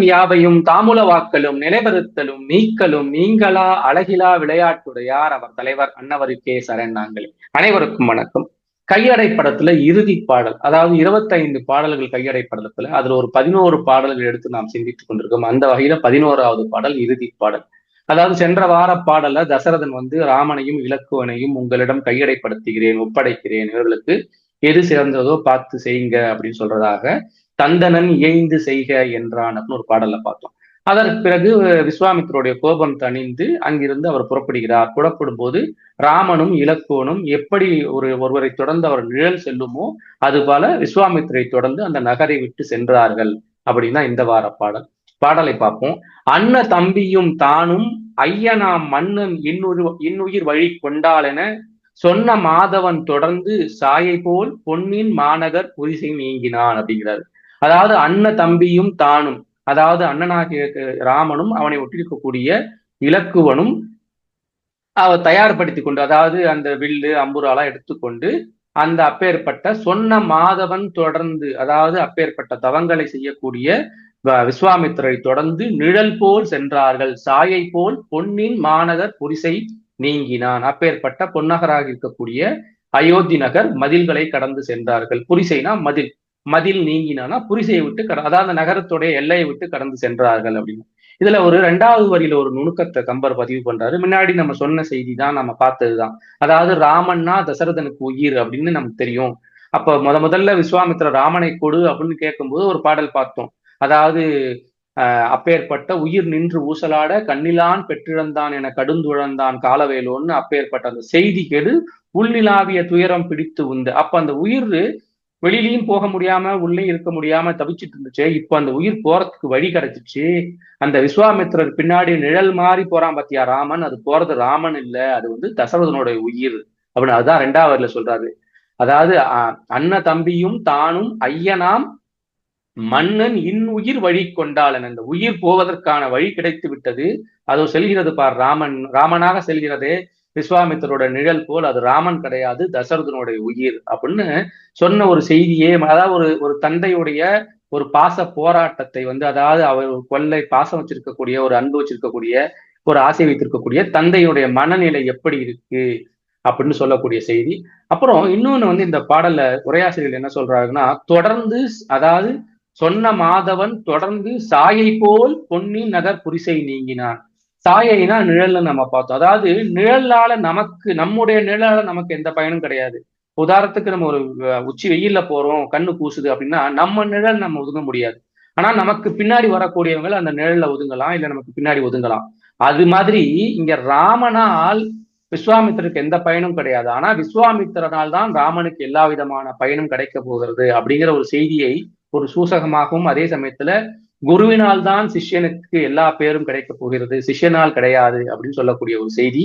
உலகம் யாவையும் தாமுல வாக்கலும் நிலைபெறுத்தலும் நீக்கலும் நீங்களா அழகிலா விளையாட்டுடையார் அவர் தலைவர் அன்னவருக்கே சரண் நாங்கள். அனைவருக்கும் வணக்கம். கையடை படத்துல இறுதி பாடல் அதாவது இருபத்தைந்து பாடல்கள் கையடை படத்துல அதுல ஒரு பதினோரு பாடல்கள் எடுத்து நாம் சிந்தித்துக் கொண்டிருக்கோம். அந்த வகையில பதினோராவது பாடல் இறுதி பாடல். அதாவது சென்ற வார பாடல்ல தசரதன் வந்து ராமனையும் இலக்குவனையும் உங்களிடம் கையடைப்படுத்துகிறேன் ஒப்படைக்கிறேன் இவர்களுக்கு எது சிறந்ததோ பார்த்து செய்யுங்க அப்படின்னு சொல்றதாக தந்தனன் இயைந்து செய்க என்றான் அப்படின்னு ஒரு பாடல்ல பார்த்தோம் அதற்கு பிறகு விஸ்வாமித்தருடைய கோபம் தணிந்து அங்கிருந்து அவர் புறப்படுகிறார். புறப்படும் போது ராமனும் இலக்கோனும் எப்படி ஒரு ஒருவரை தொடர்ந்து அவர் நிழல் செல்லுமோ அது போல விஸ்வாமித்திரை தொடர்ந்து அந்த நகரை விட்டு சென்றார்கள் அப்படின்னா இந்த வார பாடல். பாடலை பார்ப்போம். அண்ண தம்பியும் தானும் ஐயனாம் மன்னன் இன்னுயிர் இன்னுயிர் வழி கொண்டாளென சொன்ன மாதவன் தொடர்ந்து சாயை போல் பொன்னின் மாநகர் புரிசை நீங்கினான் அப்படிங்கிறாரு. அதாவது அண்ண தம்பியும் தானும் அதாவது அண்ணனாகிய ராமனும் அவனை ஒட்டிருக்கக்கூடிய இலக்குவனும் அவர் தயார்படுத்தி கொண்டு அதாவது அந்த வில்லு அம்புராலாம் எடுத்துக்கொண்டு அந்த அப்பேற்பட்ட சொன்ன மாதவன் தொடர்ந்து அதாவது அப்பேற்பட்ட தவங்களை செய்யக்கூடிய விஸ்வாமித்திரரை தொடர்ந்து நிழல் போல் சென்றார்கள். சாயை போல் பொன்னின் மாநகர் புரிசை நீங்கினான். அப்பேற்பட்ட பொன்னகராக இருக்கக்கூடிய அயோத்தி நகர் மதில்களை கடந்து சென்றார்கள். புரிசைனா மதில். மதில் நீங்கினானா புரிசையை விட்டு கட அதாவது நகரத்துடைய எல்லையை விட்டு கடந்து சென்றார்கள் அப்படின்னு. இதுல ஒரு ரெண்டாவது வரியில ஒரு நுணுக்கத்தை கம்பர் பதிவு பண்றாரு. முன்னாடி நம்ம சொன்ன செய்தி தான் நம்ம பார்த்ததுதான். அதாவது ராமன்னா தசரதனுக்கு உயிர் அப்படின்னு நமக்கு தெரியும். அப்ப முத முதல்ல விஸ்வாமித்திர ராமனை கொடு அப்படின்னு கேட்கும்போது ஒரு பாடல் பார்த்தோம். அதாவது அப்பேற்பட்ட உயிர் நின்று ஊசலாட கண்ணிலான் பெற்றிழந்தான் என கடுந்துழந்தான் காலவேலோன்னு அப்பேற்பட்ட அந்த செய்தி கெடு உள்நிலாவிய துயரம் பிடித்து உண்டு. அப்ப அந்த உயிர் வெளியிலையும் போக முடியாம உள்ளே இருக்க முடியாம தவிச்சிட்டு இருந்துச்சு. இப்ப அந்த உயிர் போறதுக்கு வழி கிடைச்சிச்சு. அந்த விஸ்வாமித்திரர் பின்னாடி நிழல் மாறி போறான் பாத்தியா ராமன்? அது போறது ராமன் இல்ல அது வந்து தசரதனுடைய உயிர் அப்படின்னு அதுதான் ரெண்டாவதுல சொல்றாரு. அதாவது அண்ண தம்பியும் தானும் ஐயனாம் மன்னன் இன் உயிர் வழி கொண்டாளன். அந்த உயிர் போவதற்கான வழி கிடைத்து விட்டது அதோ செல்கிறது பார் ராமன் ராமனாக செல்கிறதே. விஸ்வாமித்தரோட நிழல் போல் அது ராமன் கிடையாது தசரதனுடைய உயிர் அப்படின்னு சொன்ன ஒரு செய்தியே அதாவது ஒரு ஒரு தந்தையுடைய ஒரு பாச போராட்டத்தை வந்து அதாவது அவர் கொள்ளை பாசம் வச்சிருக்கக்கூடிய ஒரு அன்பு வச்சிருக்கக்கூடிய ஒரு ஆசை வைத்திருக்கக்கூடிய தந்தையுடைய மனநிலை எப்படி இருக்கு அப்படின்னு சொல்லக்கூடிய செய்தி. அப்புறம் இன்னொன்னு வந்து இந்த பாடல்ல உரையாசிரியர்கள் என்ன சொல்றாருன்னா தொடர்ந்து அதாவது சொன்ன மாதவன் தொடர்ந்து சாயை போல் பொன்னின் நகர் புரிசை நீங்கினான். சாயைனா நிழல்னு நம்ம பார்த்தோம். அதாவது நிழலால நமக்கு நம்முடைய நிழலால நமக்கு எந்த பயனும் கிடையாது. உதாரணத்துக்கு நம்ம ஒரு உச்சி வெயில்ல போறோம் கண்ணு கூசுது அப்படின்னா நம்ம நிழல் நம்ம ஒதுங்க முடியாது. ஆனா நமக்கு பின்னாடி வரக்கூடியவங்க அந்த நிழல்ல ஒதுங்கலாம் இல்ல நமக்கு பின்னாடி ஒதுங்கலாம். அது மாதிரி இங்க ராமனால் விஸ்வாமித்திரருக்கு எந்த பயனும் கிடையாது. ஆனா விஸ்வாமித்திரனால் தான் ராமனுக்கு எல்லா விதமான பயனும் கிடைக்க போகிறது அப்படிங்கிற ஒரு செய்தியை ஒரு சூசகமாகவும் அதே சமயத்துல குருவினால் தான் சிஷ்யனுக்கு எல்லா பேரும் கிடைக்க போகிறது சிஷ்யனால் கிடையாது அப்படின்னு சொல்லக்கூடிய ஒரு செய்தி.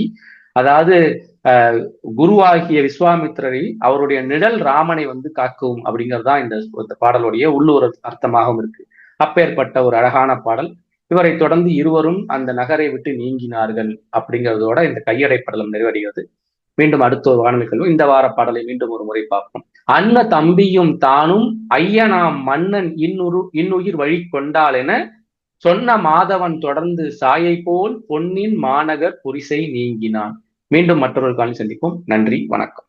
அதாவது குருவாகிய விஸ்வாமித்திரரை அவருடைய நிழல் ராமனை வந்து காக்கும் அப்படிங்கிறது தான் இந்த பாடலுடைய உள்ளூர் அர்த்தமாகவும் இருக்கு. அப்பேற்பட்ட ஒரு அழகான பாடல். இவரை தொடர்ந்து இருவரும் அந்த நகரை விட்டு நீங்கினார்கள் அப்படிங்கிறதோட இந்த கையடை படலம் நிறைவடைகிறது. மீண்டும் அடுத்த ஒரு வானொலி கல்வி. இந்த வார பாடலை மீண்டும் ஒரு முறை பார்ப்போம். அன்ன தம்பியும் தானும் ஐயனாம் மன்னன் இன்னுரு இன்னுயிர் வழி கொண்டால் என சொன்ன மாதவன் தொடர்ந்து சாயை போல் பொன்னின் மாநகர் புரிசை நீங்கினான். மீண்டும் மற்றொரு காலம் சந்திப்போம். நன்றி வணக்கம்.